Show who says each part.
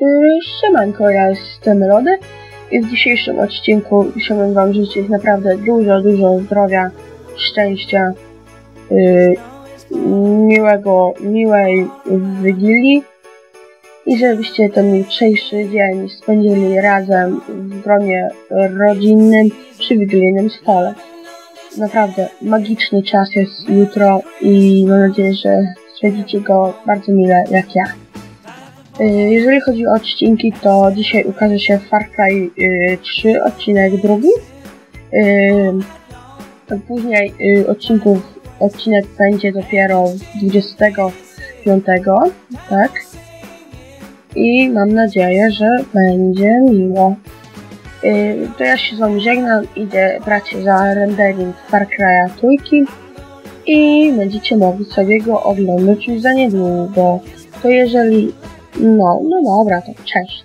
Speaker 1: Siemanko, ja jestem Lody i w dzisiejszym odcinku chciałbym Wam życzyć naprawdę dużo, dużo zdrowia, szczęścia, yy, miłego, miłej Wigilii i żebyście ten jutrzejszy dzień spędzili razem w gronie rodzinnym przy wigilijnym stole. Naprawdę magiczny czas jest jutro i mam nadzieję, że spędzicie go bardzo mile jak ja. Y, Jeżeli chodzi o odcinki, to dzisiaj ukaże się Far Cry y, 3, odcinek drugi. Y, Później y, odcinków, odcinek będzie dopiero 25, tak? I mam nadzieję, że będzie miło. Y, To ja się z wami żegnam, idę brać za rendering Far Cry'a trójki i będziecie mogli sobie go oglądać już za niedługo. To jeżeli... No, no dobra, to cześć.